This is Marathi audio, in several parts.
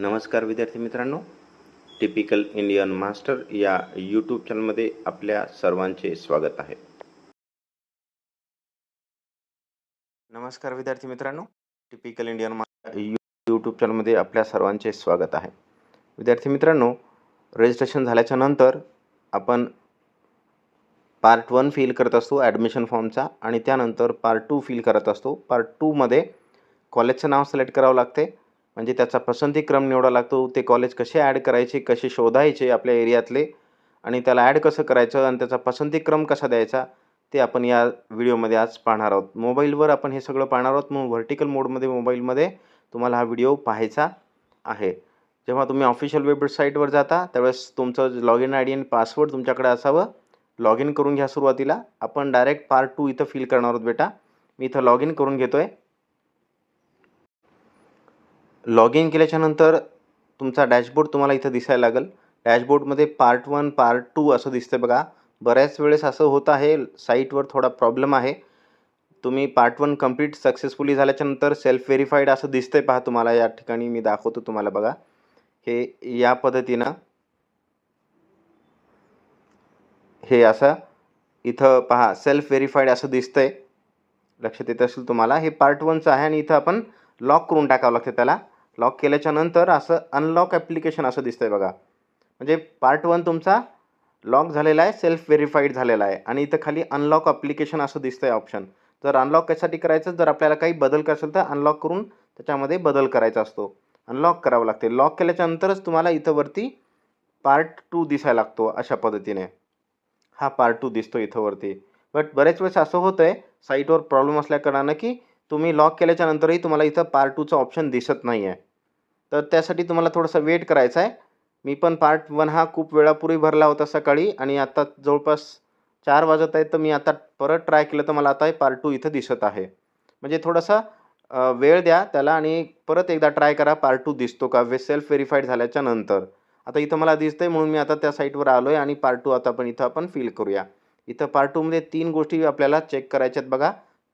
नमस्कार विद्यार्थी मित्रांनो. टिपिकल इंडियन मास्टर या यूट्यूब चॅनलमध्ये आपल्या सर्वांचे स्वागत आहे. नमस्कार विद्यार्थी मित्रांनो. टिपिकल इंडियन मा यूट्यूब चॅनलमध्ये आपल्या सर्वांचे स्वागत आहे. विद्यार्थी मित्रांनो रजिस्ट्रेशन झाल्याच्यानंतर आपण पार्ट वन फिल करत असतो ॲडमिशन फॉर्मचा आणि त्यानंतर पार्ट टू फिल करत असतो. पार्ट टूमध्ये कॉलेजचं नाव सिलेक्ट करावं लागते. म्हणजे त्याचा पसंती क्रम निवडावा लागतो. ते कॉलेज कसे ॲड करायचे कसे शोधायचे आपल्या एरियातले आणि त्याला ॲड कसं करायचं आणि त्याचा पसंती क्रम कसा द्यायचा ते आपण या व्हिडिओमध्ये आज पाहणार आहोत. मोबाईलवर आपण हे सगळं पाहणार आहोत. मग व्हर्टिकल मोडमध्ये मोबाईलमध्ये तुम्हाला हा व्हिडिओ पाहायचा आहे. जेव्हा तुम्ही ऑफिशियल वेबसाईटवर जाता त्यावेळेस तुमचं लॉग इन आय डी आणि पासवर्ड तुमच्याकडे असावं. लॉग इन करून घ्या सुरुवातीला. आपण डायरेक्ट पार्ट टू इथं फिल करणार आहोत बेटा. मी इथं लॉग इन करून घेतो आहे लॉग इन केल्याच्यानंतर तुमचा डॅशबोर्ड तुम्हाला इथं दिसायला लागेल. डॅशबोर्डमध्ये पार्ट वन पार्ट टू असं दिसतं बघा. बऱ्याच वेळेस असं होत आहे साईटवर थोडा प्रॉब्लेम आहे. तुम्ही पार्ट वन कंप्लीट सक्सेसफुली झाल्याच्यानंतर सेल्फ व्हेरीफाईड असं दिसतंय पहा तुम्हाला. या ठिकाणी मी दाखवतो तुम्हाला बघा. हे या पद्धतीनं हे असं इथं पहा सेल्फ व्हेरीफाईड असं दिसतंय. लक्षात येत असेल तुम्हाला. हे पार्ट वनचं आहे आणि इथं आपण लॉक करून टाकावं लागतं त्याला. लॉक केल्याच्यानंतर असं अनलॉक ॲप्लिकेशन असं दिसतं आहे बघा. म्हणजे पार्ट वन तुमचा लॉक झालेला आहे सेल्फ व्हेरीफाईड झालेला आहे. आणि इथं खाली अनलॉक ॲप्लिकेशन असं दिसतं आहे ऑप्शन जर अनलॉक कशासाठी करायचं? जर आपल्याला काही बदल करायचं असेल तर अनलॉक करून त्याच्यामध्ये बदल करायचा असतो. अनलॉक करावं लागते. लॉक केल्याच्यानंतरच तुम्हाला इथं वरती पार्ट टू दिसायला लागतो अशा पद्धतीने. हा पार्ट टू दिसतो इथं वरती. बट बरेच वेळेस असं होतं आहे साईटवर प्रॉब्लेम असल्याकारणानं की तुम्ही लॉक केल्याच्यानंतरही तुम्हाला इथं पार्ट टूचं ऑप्शन दिसत नाही आहे तर त्यासाठी तुम्हाला थोडंसं वेट करायचं आहे. मी पण पार्ट वन हा खूप वेळापूर्वी भरला होता सकाळी आणि आता जवळपास चार वाजत आहेत तर मी आता परत ट्राय केलं तर मला आता पार्ट टू इथं दिसत आहे. म्हणजे थोडासा वेळ द्या त्याला आणि परत एकदा ट्राय करा. पार्ट टू दिसतो का? वे सेल्फ व्हेरीफाईड झाल्याच्यानंतर. आता इथं मला दिसतंय म्हणून मी आता त्या साईटवर आलो आहे आणि पार्ट टू आता आपण इथं आपण फील करूया. इथं पार्ट टूमध्ये तीन गोष्टी आपल्याला चेक करायच्यात बघा.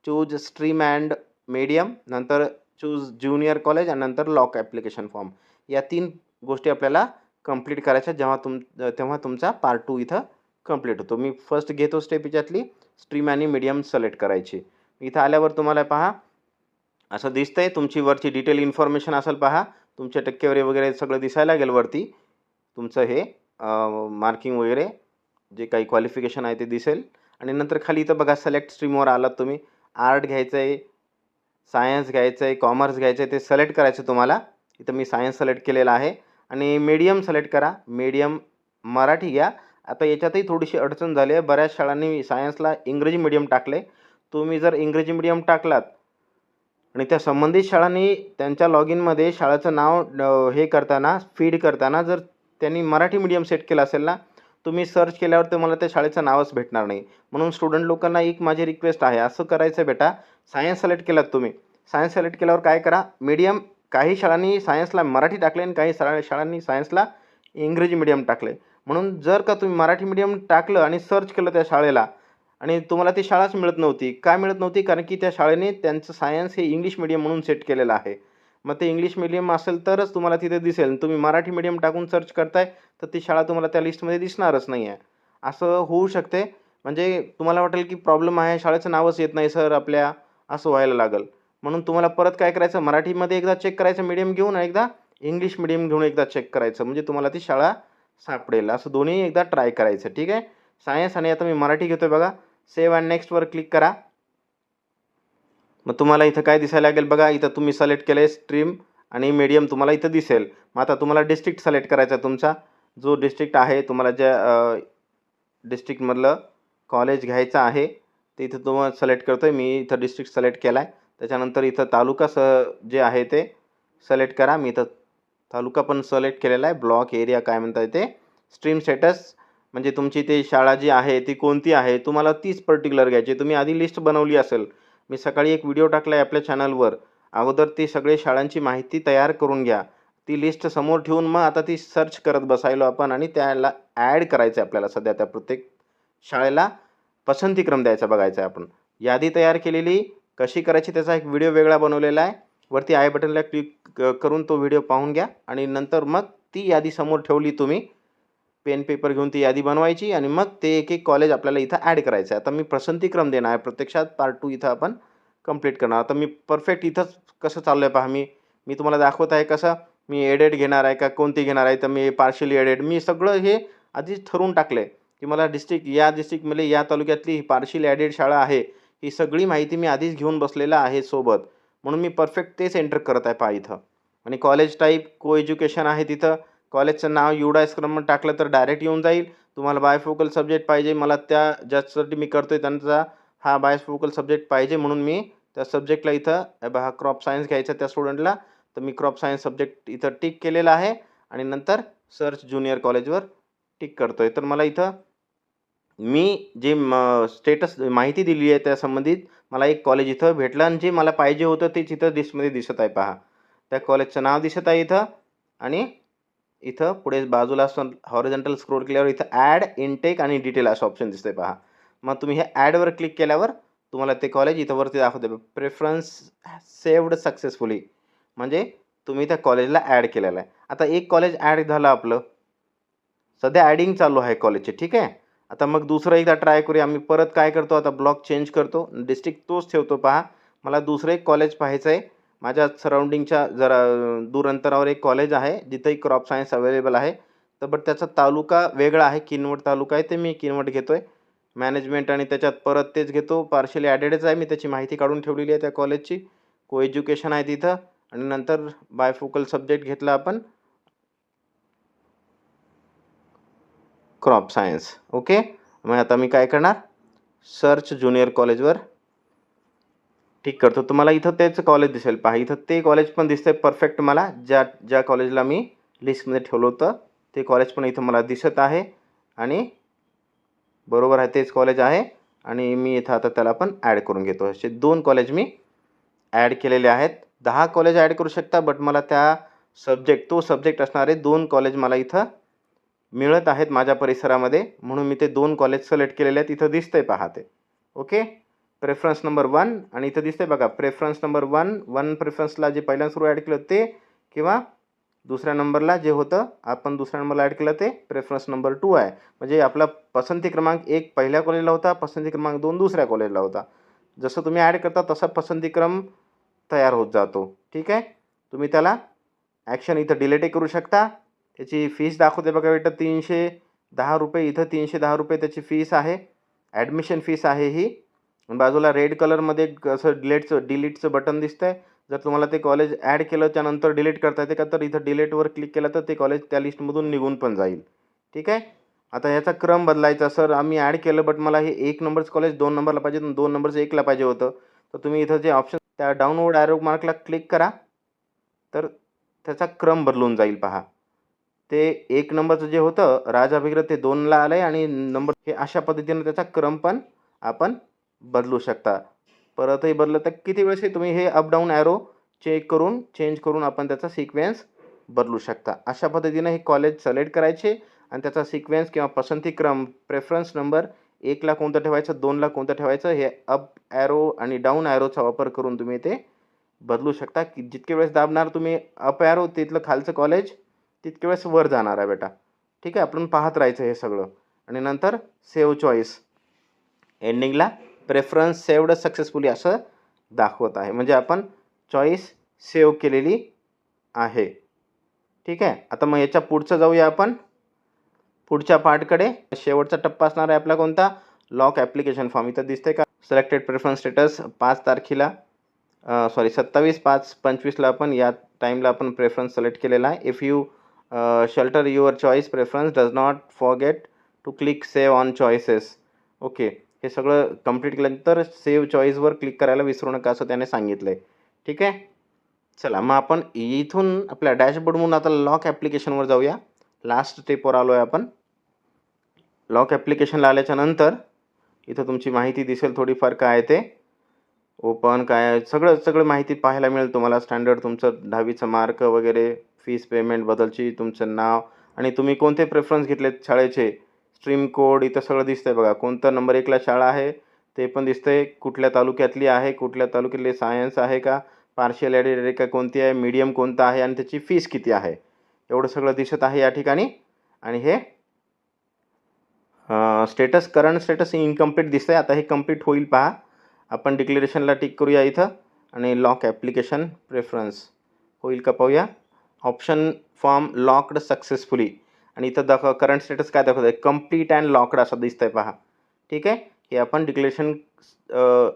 चूज स्ट्रीम अँड मीडियम नंतर चूज ज्युनियर कॉलेज आणि नंतर लॉक ॲप्लिकेशन फॉर्म या तीन गोष्टी आपल्याला कंप्लीट करायच्या जेव्हा तुम तेव्हा तुमचा पार्ट टू इथं कंप्लीट होतो. मी फर्स्ट घेतो स्टेप याच्यातली स्ट्रीम आणि मीडियम सिलेक्ट करायची. इथं आल्यावर तुम्हाला पहा असं दिसतंय. तुमची वरची डिटेल इन्फॉर्मेशन असेल पहा तुमच्या टक्केवारी वगैरे सगळं दिसायला लागेल वरती. तुमचं हे मार्किंग वगैरे जे काही क्वालिफिकेशन आहे ते दिसेल. आणि नंतर खाली इथं बघा सिलेक्ट स्ट्रीमवर आलात तुम्ही. आर्ट घ्यायचं आहे सायन्स घ्यायचं आहे कॉमर्स घ्यायचं आहे ते सिलेक्ट करायचं तुम्हाला. इथं मी सायन्स सिलेक्ट केलेलं आहे. आणि मीडियम सिलेक्ट करा. मीडियम मराठी घ्या. आता याच्यातही थोडीशी अडचण झाली आहे. बऱ्याच शाळांनी सायन्सला इंग्रजी मीडियम टाकले तुम्ही जर इंग्रजी मीडियम टाकलात आणि त्या संबंधित शाळांनी त्यांच्या लॉग इनमध्ये शाळेचं नाव हे करताना फीड करताना जर त्यांनी मराठी मीडियम सेट केलं असेल ना तुम्ही सर्च केल्यावर तुम्हाला त्या शाळेचं नावच भेटणार नाही. म्हणून स्टुडंट लोकांना एक माझी रिक्वेस्ट आहे. असं करायचं बेटा. सायन्स सिलेक्ट केलात तुम्ही. सायन्स सिलेक्ट केल्यावर काय करा? मीडियम काही शाळांनी सायन्सला मराठी टाकले आणि काही शाळा शाळांनी सायन्सला इंग्रजी मीडियम टाकले. म्हणून जर का तुम्ही मराठी मीडियम टाकलं आणि सर्च केलं त्या शाळेला आणि तुम्हाला ती शाळाच मिळत नव्हती. काय मिळत नव्हती? कारण की त्या शाळेने त्यांचं सायन्स हे इंग्लिश मीडियम म्हणून सेट केलेलं आहे. मग ते इंग्लिश मिडियम असेल तरच तुम्हाला तिथे दिसेल. तुम्ही मराठी मीडियम टाकून सर्च करताय तर ती शाळा तुम्हाला त्या लिस्टमध्ये दिसणारच नाही आहे असं होऊ शकते. म्हणजे तुम्हाला वाटेल की प्रॉब्लेम आहे शाळेचं नावच येत नाही सर आपल्या असं व्हायला लागेल. म्हणून तुम्हाला परत काय करायचं? मराठीमध्ये एकदा चेक करायचं मीडियम घेऊन एकदा इंग्लिश मिडियम घेऊन एकदा चेक करायचं. म्हणजे तुम्हाला ती शाळा सापडेल. असं दोन्ही एकदा ट्राय करायचं. ठीक आहे? सायन्स आणि आता मी मराठी घेतो बघा. सेव्ह अँड नेक्स्टवर क्लिक करा. मग तुम्हाला इथं काय दिसायला लागेल? बघा इथं तुम्ही सिलेक्ट केलं आहे स्ट्रीम आणि मीडियम तुम्हाला इथं दिसेल. मग आता तुम्हाला डिस्ट्रिक्ट सिलेक्ट करायचा आहे तुमचा. जो डिस्ट्रिक्ट आहे तुम्हाला ज्या डिस्ट्रिक्टमधलं कॉलेज घ्यायचं आहे ते इथं तुम्हाला सिलेक्ट करतो आहे मी इथं डिस्ट्रिक्ट सिलेक्ट केला आहे त्याच्यानंतर इथं तालुका स जे आहे ते सिलेक्ट करा. मी इथं तालुका पण सिलेक्ट केलेला आहे. ब्लॉक एरिया काय म्हणताय ते? स्ट्रीम स्टेटस म्हणजे तुमची ते शाळा जी आहे ती कोणती आहे? तुम्हाला तीच पर्टिक्युलर घ्यायची. तुम्ही आधी लिस्ट बनवली असेल. मी सकाळी एक व्हिडिओ टाकला आहे आपल्या चॅनलवर. अगोदर ती सगळे शाळांची माहिती तयार करून घ्या. ती लिस्ट समोर ठेवून मग आता ती सर्च करत बसायलो आपण आणि त्याला ॲड करायचं आहे आपल्याला सध्या त्या प्रत्येक शाळेला पसंतीक्रम द्यायचा बघायचा आहे आपण. यादी तयार केलेली कशी करायची त्याचा एक व्हिडिओ वेगळा बनवलेला आहे. वरती आय बटनला क्लिक करून तो व्हिडिओ पाहून घ्या आणि नंतर मग ती यादी समोर ठेवली तुम्ही. पेन पेपर घेऊन ती यादी बनवायची आणि मग ते एक एक कॉलेज आपल्याला इथं ॲड करायचं. आहे आता मी प्रसंतीक्रम देणार आहे. प्रत्यक्षात पार्ट टू इथं आपण कंप्लीट करणार. आता मी परफेक्ट इथंच कसं चाललं आहे पहा. मी मी तुम्हाला दाखवत आहे कसं मी एडेड घेणार आहे का कोणती घेणार आहे. तर मी पार्शली एडेड मी सगळं हे आधीच ठरवून टाकलं आहे की मला डिस्ट्रिक्ट या डिस्ट्रिक्टमध्ये या तालुक्यातली ही पार्शियल ॲडेड शाळा आहे. ही सगळी माहिती मी आधीच घेऊन बसलेला आहे सोबत. म्हणून मी परफेक्ट तेच एंटर करत आहे पहा इथं. आणि कॉलेज टाईप को एज्युकेशन आहे तिथं. कॉलेजचं नाव युडायस्क्रम टाकलं तर डायरेक्ट येऊन जाईल. तुम्हाला बायफोकल सब्जेक्ट पाहिजे. मला त्या ज्यासाठी मी करतो आहे त्यांचा हा बायफोकल सब्जेक्ट पाहिजे म्हणून मी त्या सब्जेक्टला इथं हे हा क्रॉप सायन्स घ्यायचा त्या स्टुडंटला तर मी क्रॉप सायन्स सब्जेक्ट इथं टिक केलेला आहे. आणि नंतर सर्च ज्युनियर कॉलेजवर टिक करतो आहे तर मला इथं मी जे म स्टेटस माहिती दिली आहे त्या संबंधित मला एक कॉलेज इथं भेटलं. आणि जे मला पाहिजे होतं तेच इथं डिस्टमध्ये दिसत आहे. पहा. त्या कॉलेजचं नाव दिसत आहे इथं. आणि इथं पुढे बाजूला असं हॉरिझॉन्टल स्क्रोल केल्यावर इथं ॲड इनटेक आणि डिटेल असं ऑप्शन दिसतंय पहा. मग तुम्ही हे ॲडवर क्लिक केल्यावर तुम्हाला ते कॉलेज इथं वरती दाखवते प्रेफरन्स सेव्ड सक्सेसफुली म्हणजे तुम्ही त्या कॉलेजला ॲड केलेलं आहे. आता एक कॉलेज ॲड झालं आपलं. सध्या ॲडिंग चालू आहे कॉलेजचे ठीक आहे? आता मग दुसरं एकदा ट्राय करूया. आम्ही परत काय करतो? आता ब्लॉक चेंज करतो. डिस्ट्रिक्ट तोच ठेवतो पहा. मला दुसरं एक कॉलेज पाहायचं आहे माझ्या सराउंडिंगच्या जरा दूर अंतरावर एक कॉलेज आहे जिथंही क्रॉप सायन्स अवेलेबल आहे. तर बट त्याचा तालुका वेगळा आहे किनवट तालुका आहे ते मी किनवट घेतो आहे मॅनेजमेंट आणि त्याच्यात परत तेच घेतो. पार्शली ॲडेडच आहे मी त्याची माहिती काढून ठेवलेली आहे त्या कॉलेजची को एज्युकेशन आहे तिथं. आणि नंतर बायफोकल सब्जेक्ट घेतला आपण. क्रॉप सायन्स ओके मग आता मी काय करणार? सर्च ज्युनियर कॉलेजवर ठीक करतो. तुम्हाला इथं तेच कॉलेज दिसेल. पहा इथं ते कॉलेज पण दिसतंय परफेक्ट मला. ज्या ज्या कॉलेजला मी लिस्टमध्ये ठेवलं होतं ते कॉलेज पण इथं मला दिसत आहे. आणि बरोबर आहे तेच कॉलेज आहे. आणि मी इथं आता त्याला पण ॲड करून घेतो. असे दोन कॉलेज मी ॲड केलेले आहेत. दहा कॉलेज ॲड करू शकता बट मला त्या सब्जेक्ट तो सब्जेक्ट असणारे दोन कॉलेज मला इथं मिळत आहेत माझ्या परिसरामध्ये. म्हणून मी ते दोन कॉलेज सिलेक्ट केलेले आहेत. इथं दिसतंय पहा ते. ओके प्रेफरन्स नंबर वन आणि इथं दिसतंय बघा प्रेफरन्स नंबर वन वन प्रेफरन्सला जे पहिल्यांदा सुरू ॲड केलं ते किंवा दुसऱ्या नंबरला जे होतं आपण दुसऱ्या नंबरला ॲड केलं ते प्रेफरन्स नंबर टू आहे. म्हणजे आपला पसंती क्रमांक एक पहिल्या कॉलेजला होता पसंती क्रमांक दोन दुसऱ्या कॉलेजला होता. जसं तुम्ही ॲड करता तसा पसंतीक्रम तयार होत जातो. ठीक आहे? तुम्ही त्याला ॲक्शन इथं डिलेटही करू शकता. त्याची फीस दाखवते बघा बेटा तीनशे दहा रुपये इथं तीनशे दहा रुपये त्याची फीस आहे. ॲडमिशन फीस आहे ही. बाजूला रेड कलरमध्ये एक असं डिलेटचं डिलीटचं बटन दिसतंय. जर तुम्हाला ते कॉलेज ॲड केलं त्यानंतर डिलीट करता येते का तर इथं डिलीटवर क्लिक केलं तर ते कॉलेज त्या लिस्टमधून निघून पण जाईल. ठीक आहे? आता याचा क्रम बदलायचा. सर आम्ही ॲड केलं बट मला हे एक नंबरचं कॉलेज दोन नंबरला पाहिजे दोन नंबरचं एकला पाहिजे होतं. तर तुम्ही इथं जे ऑप्शन त्या डाउनवर्ड ॲरो मार्कला क्लिक करा. तर त्याचा क्रम बदलून जाईल पहा. ते एक नंबरचं जे होतं राजा बिग्र ते दोनला आलं आहे आणि नंबर हे अशा पद्धतीनं त्याचा क्रम पण आपण बदलू शकता. परतही बदललं तर किती वेळेस तुम्ही हे अपडाऊन ॲरो चेक करून चेंज करून आपण त्याचा सिक्वेन्स बदलू शकता. अशा पद्धतीनं हे कॉलेज सिलेक्ट करायचे आणि त्याचा सिक्वेन्स किंवा पसंतीक्रम प्रेफरन्स नंबर एकला कोणतं ठेवायचं दोनला कोणतं ठेवायचं हे अप ॲरो आणि डाऊन ॲरोचा वापर करून तुम्ही ते बदलू शकता. की जितके वेळेस दाबणार तुम्ही अप ॲरो तिथलं खालचं कॉलेज तितके वेळेस वर जाणार आहे बेटा. ठीक आहे? आपण पाहत राहायचं हे सगळं. आणि नंतर सेव्ह चॉईस एंडिंगला प्रेफरन्स सेव्ड सक्सेसफुली असं दाखवत आहे. म्हणजे आपण चॉईस सेव्ह केलेली आहे. ठीक आहे? आता मग याच्या पुढचं जाऊया आपण. पुढच्या पार्टकडे शेवटचा टप्पा असणार आहे आपला कोणता? लॉक ॲप्लिकेशन फॉर्म इथं दिसते का? सिलेक्टेड प्रेफरन्स स्टेटस पाच तारखेला सॉरी सत्तावीस पाच पंचवीसला आपण या टाईमला आपण प्रेफरन्स सिलेक्ट केलेला आहे. If you shelter your choice preference does not forget to click save on choices okay हे सगळं कंप्लीट केल्यानंतर सेव्ह चॉईसवर क्लिक करायला विसरू नका असं त्याने सांगितलं आहे ठीक आहे? चला मग आपण इथून आपल्या डॅशबोर्डमधून आता लॉक ॲप्लिकेशनवर जाऊया. लास्ट स्टेपवर आलो आहे आपण. लॉक ॲप्लिकेशनला आल्याच्यानंतर इथं तुमची माहिती दिसेल थोडीफार काय आहे ते. ओपन काय आहे, सगळं सगळं माहिती पाहायला मिळेल तुम्हाला. स्टँडर्ड तुमचं दहावीचं मार्क वगैरे फीस पेमेंट बदलची तुमचं नाव आणि तुम्ही कोणते प्रेफरन्स घेतलेत शाळेचे? स्ट्रीम कोड इथं सगळं दिसतंय बघा. कोणतं नंबर एकला शाळा आहे ते पण दिसतंय. कुठल्या तालुक्यातली आहे कुठल्या तालुक्यातली सायन्स आहे का पार्शियल ॲडेड का कोणती आहे मीडियम कोणता आहे आणि त्याची फीस किती आहे. एवढं सगळं दिसत आहे या ठिकाणी. आणि हे स्टेटस करंट स्टेटस इनकम्प्लीट दिसतं आहे आता हे कंप्लीट होईल पहा. आपण डिक्लेरेशनला टिक करूया इथं. आणि लॉक ॲप्लिकेशन प्रेफरन्स होईल का पाहूया. ऑप्शन फॉर्म लॉक्ड सक्सेसफुली आणि इथं दाखव करंट स्टेटस काय दाखवत आहे कंप्लीट अँड लॉकड असं दिसतं आहे पहा. ठीक आहे? हे आपण डिक्लेरेशन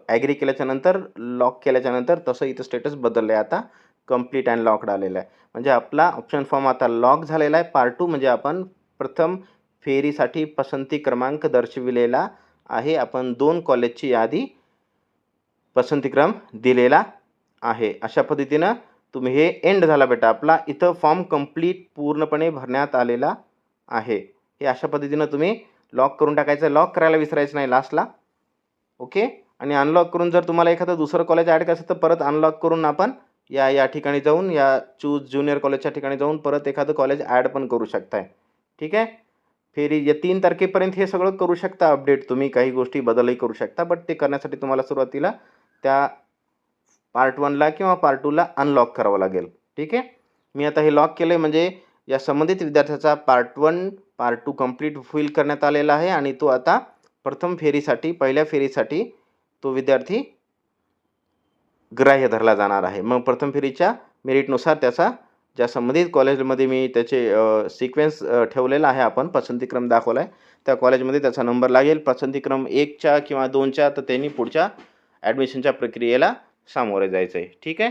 ॲग्री केल्याच्यानंतर लॉक केल्याच्यानंतर तसं इथं स्टेटस बदललं आहे आता. कंप्लीट अँड लॉकड आलेलं आहे. म्हणजे आपला ऑप्शन फॉर्म आता लॉक झालेला आहे. पार्ट टू म्हणजे आपण प्रथम फेरीसाठी पसंती क्रमांक दर्शविलेला आहे. आपण दोन कॉलेजची यादी पसंतीक्रम दिलेला आहे. अशा पद्धतीनं तुम्ही हे एंड झाला बेटा. आपला इथं फॉर्म कंप्लीट पूर्णपणे भरण्यात आलेला आहे. हे अशा पद्धतीनं तुम्ही लॉक करून टाकायचं. लॉक करायला विसरायचं नाही लास्टला ओके आणि अनलॉक करून जर तुम्हाला एखादं दुसरं कॉलेज ॲड करायचं तर परत अनलॉक करून आपण या या ठिकाणी जाऊन या चूज ज्युनियर कॉलेजच्या ठिकाणी जाऊन परत एखादं कॉलेज ॲड पण करू शकताय. ठीक आहे? फेरी या तीन तारखेपर्यंत हे सगळं करू शकता अपडेट तुम्ही. काही गोष्टी बदलही करू शकता बट ते करण्यासाठी तुम्हाला सुरुवातीला त्या पार्ट वनला किंवा पार्ट टूला अनलॉक करावं लागेल. ठीक आहे? मी आता हे लॉक केलं आहे म्हणजे या संबंधित विद्यार्थ्याचा part one part two complete होईल करण्यात आलेला आहे आणि तो आता प्रथम फेरीसाठी पहिल्या फेरीसाठी तो विद्यार्थी ग्राह्य धरला जाणार आहे. मग प्रथम फेरीच्या मेरिटनुसार त्याचा ज्या संबंधित कॉलेजमध्ये मी त्याचे सिक्वेन्स ठेवलेला आहे आपण पसंतीक्रम दाखवला आहे त्या कॉलेजमध्ये त्याचा नंबर लागेल. पसंतीक्रम एकच्या किंवा दोनच्या तर त्यांनी पुढच्या ॲडमिशनच्या प्रक्रियेला सामोरे जायचं आहे ठीक आहे?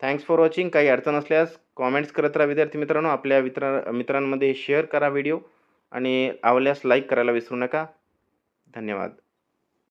थँक्स फॉर वॉचिंग काही अडचण असल्यास कॉमेंट्स करत राहा विद्यार्थी मित्रांनो. आपल्या मित्रा मित्रांमध्ये शेअर करा व्हिडिओ आणि आवल्यास लाईक करायला विसरू नका. धन्यवाद.